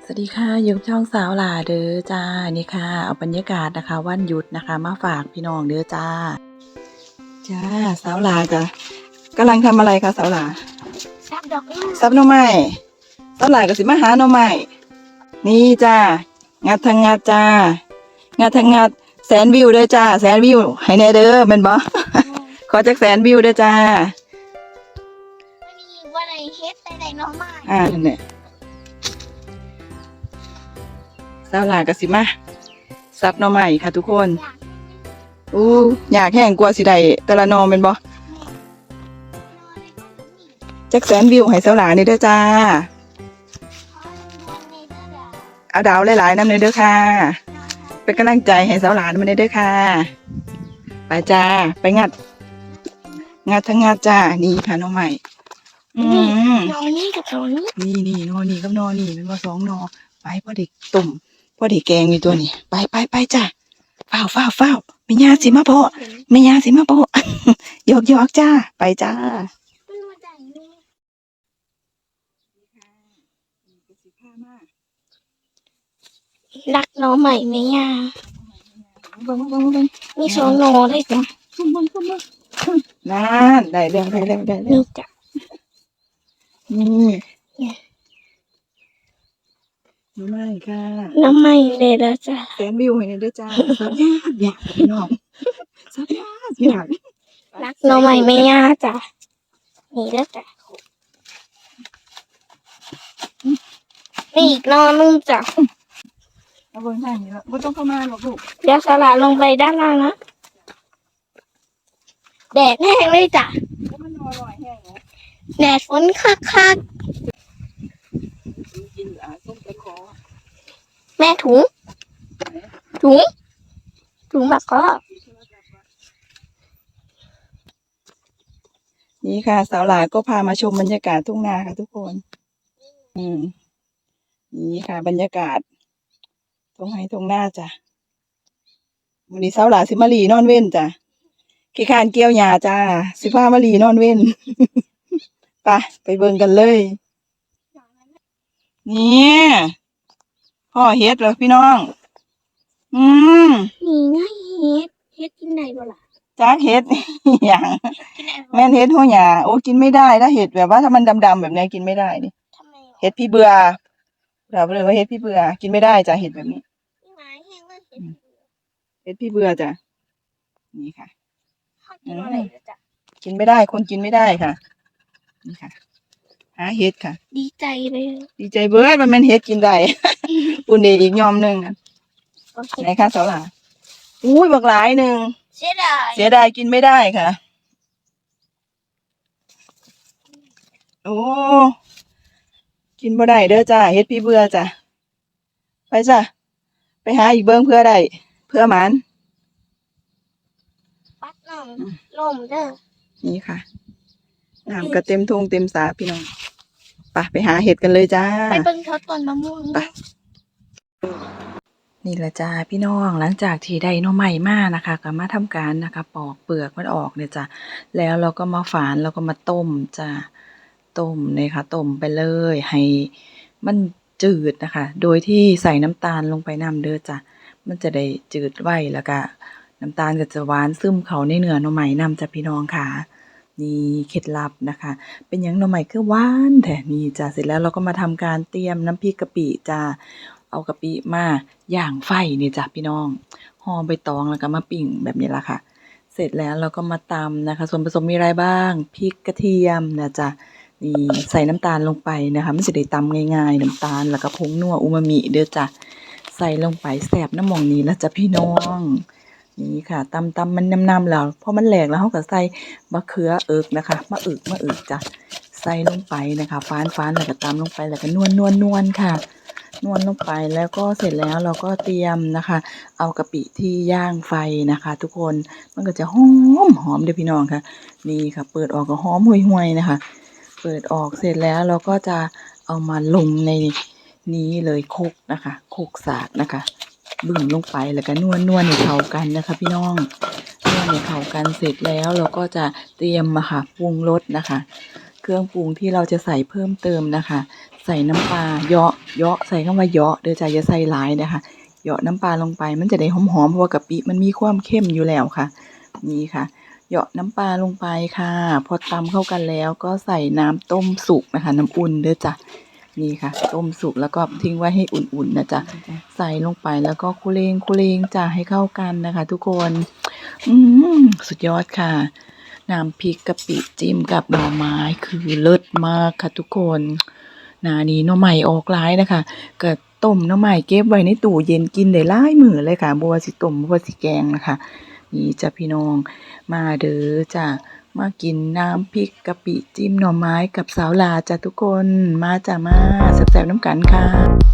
สวัสดีค่ะอยู่กับช่องสาวหลาเด้อจ้านี่ค่ะ เอาบรรยากาศนะคะ วันหยุดนะคะ มาฝากพี่น้องเด้อจ้า จ้าสาวหลาจ้ะกำลังทำอะไรคะสาวหลาซับดอกไม้ซับหน่อไม้สาวหลาก็สิมาหาหน่อไม้นี่จ้างัดทางงัดจ้างัดทางงัดแสนวิวเด้อจ้า แสนวิวให้แน่เด้อเป็นบ่ขอจักแสนวิวเด้อจ้าไม่มีว่าอะไรเฮ็ดแต่ใดน้องไม้อ่านั่นแสาวหลาก็สิมาซับหน่อไม้ค่ะทุกคนอยากอู้อยากแห้งกว่าสิได้แต่ละหนอเป็นบ่นอนในห้องนี้จักแสนวิวให้สาวหลานี่เด้อจ้าขอลงในเด้อเด้อเอาดาวหลายๆนำเลยเด้อค่ะ เป็นกำลังใจให้สาวหลานมาเด้อค่ะ ไปจ้า ไปงัด งัดทั้งงัดจ้า นี่ค่ะน้องใหม่ อืมนอนนี่กับนอนนี่ นี่นี่นอนี่กับนอนี่เป็นว่าสองนอไปพ่อเด็กตุ่ม พ่อเด็กแกงอยู่ตัวนี้ไปไปไปจ้าเฝ้าเฝ้าเฝ้าไม่ยาสิมาโพะไม่ยาสิมาโพะหยอกหยอกจ้า ไปจ้าไม่รู้จักนี่รักน้องใหม่ไหมย่าบังบังบังมีโซโนได้วยจ้ะนั่นได้แล้วได้แล้วได้แล้วนี่จ้ะนี่ ไม่ค่ะน้องใหม่เลยแล้วจ้ะแสนวิวให้หน่อยเด้อจ้าสับยากอยากพี่น้องสับยากอยากรักน้องใหม่ไหมย่าจ้ะนี่แล้วจ้ะนี่อีกนอนนึงจ้ะเอาเบิ่งทางนี้แล้วบ่ต้องเข้ามาหรอกลูกเดี๋ยวสลัดลงไปด้านล่างนะแดดแห้งเลยจ้ะแล้วมันนอนลอยแห้งเนาะแดดฝนคักคักกินอ่าส้มตะ ขอๆแม่ถุง ถุง ถุงแบบก็นี่ค่ะ สาวหลาก็พามาชมบรรยากาศทุ่งนาค่ะทุกคน อืม นี่ค่ะ บรรยากาศทุ่งไห้ทุ่งนาจ้ะวันนี้สาวหลาสิมาลีนอนเว้นจ้ะขี้คร้านเกี่ยวหญ้าจ้า สิพามาลีนอนเว้น ไปไปเบิ่งกันเลย นี่พ่อเฮ็ดเหรอพี่น้อง อืมนี่ไงเฮ็ดเฮ็ดกินไหนบ่ล่ะจักเฮ็ดอย่างกินไหนบ่แม่นเฮ็ดหัวหญ้าโอ้กินไม่ได้ถ้าเห็ดแบบว่าถ้ามันดำๆแบบนี้กินไม่ได้นี่ทำไมเห็ดพี่เบื่อเราเลยว่าเห็ดพี่เบื่อกินไม่ได้จ้ะเห็ดแบบนี้พี่ไม้แห้งเลยเฮ็ดเห็ดพี่เบื่อจ้ะนี่ค่ะข้าวกินอะไรแล้วจ้ะกินไม่ได้คนกินไม่ได้ค่ะ นี่ค่ะ หาเห็ดค่ะ ดีใจเลยดีใจเบิดมันแม่นเห็ดกินได้ปุ่นเดอีกยอมหนึ่งอะโอเคไหนคะสาวหลาอุ้ยบักหลายหนึ่งเสียดายเสียดายกินไม่ได้ค่ะ โอ้กินบ่ได้เด้อจ้าเฮ็ดพี่เบื่อจ้ะไปจ้ะไปหาอีกเบิ้งเพื่อได้เพื่อหมันปัดน้องลมเด้อนี่ค่ะน้ำก็เต็มทุ่งเต็มสาพี่น้อง ไปไปหาเห็ดกันเลยจ้า ไปเบิ่งเขาต้นมะม่วงไป นี่แหละจ้าพี่น้องหลังจากที่ได้หน่อใหม่มานะคะก็มาทำการนะคะ ปอกเปลือกมันออกเนี่ยจ้ะแล้วเราก็มาฝานแล้วก็มาต้มจ้าต้มเลยค่ะต้มไปเลยให้มันจืดนะคะ โดยที่ใส่น้ำตาลลงไปน้ำเด้อจ้ะมันจะได้จืดไวแล้วก็น้ำตาลก็จะหวานซึมเข้าในเนื้อหน่อใหม่น้ำจ้ะพี่น้องค่ะ นี่เคล็ดลับนะคะ เป็นหยังหน่อใหม่คือหวานแท้นี่จ้ะเสร็จแล้วเราก็มาทำการเตรียมน้ำพริกกะปิจ้าเอากะปิมาย่างไฟนี่จ้ะพี่น้องห่อใบตองแล้วก็มาปิ้งแบบนี้ละค่ะ เสร็จแล้วเราก็มาตำนะคะ ส่วนผสมมีอะไรบ้างพริกกระเทียมนะจ๊ะนี่ใส่น้ำตาลลงไปนะคะมันจะได้ตำง่ายๆ น้ำตาลแล้วก็ผงนัวอูมามิเด้อจ้ะใส่ลงไปแสบน้ำหมองนี้แล้วจ้ะพี่น้อง นี่ค่ะตำตำมันน้ำๆแล้วพอมันแหลกแล้วเขาก็ใส่มะเขือเอิกนะคะมะเอึกมะเอึกจ้ะใส่ลงไปนะคะฟานฟานแล้วก็ตำลงไปแล้วก็นวลนวลนวลค่ะ นวลลงไปแล้วก็เสร็จแล้วเราก็เตรียมนะคะ เอากะปิที่ย่างไฟนะคะ ทุกคนมันก็จะหอมหอมเด้อพี่น้องค่ะนี่ค่ะ เปิดออกก็หอมห่วยๆนะคะ เปิดออกเสร็จแล้วเราก็จะเอามาลงในนี้เลยโคกนะคะโคกสากนะคะ บึ่งลงไปแล้วก็นวลนวลให้เข้ากันนะคะพี่น้องนวลให้เข้ากันเสร็จแล้วเราก็จะเตรียมมาค่ะปรุงรสนะคะ เครื่องปรุงที่เราจะใส่เพิ่มเติมนะคะ ใส่น้ำปลาเยาะเยาะใส่คำว่าเยาะเด้อจ้ะอย่าใส่หลายนะคะเหยาะน้ำปลาลงไปมันจะได้หอมๆเพราะว่ากะปิมันมีความเข้มอยู่แล้วค่ะ นี่ค่ะเหยาะน้ำปลาลงไปค่ะ พอตำเข้ากันแล้วก็ใส่น้ำต้มสุกนะคะ น้ำอุ่นเด้อจ้ะ นี่ค่ะ ต้มสุกแล้วก็ทิ้งไว้ให้อุ่นๆนะจ๊ะใส่ลงไปแล้วก็คุเลงคุเลงจ้ะให้เข้ากันนะคะ ทุกคนอืมสุดยอดค่ะน้ำพริกกะปิจิ้มกับหน่อไม้คือเลิศมากค่ะทุกคนนานี้หน่อใหม่ออกร้ายนะคะก็ต้มหน่อใหม่เก็บไว้ในตู้เย็นกินได้หลายมื้อเลยค่ะบัวสิต้มบัวสิแกงนะคะ นี้จ้ะพี่น้อง มาเด้อจ้ะมากินน้ำพริกกะปิจิ้มหน่อไม้กับสาวลาจ้ะทุกคน มาจ้ะมาแซ่บๆน้ำกันค่ะ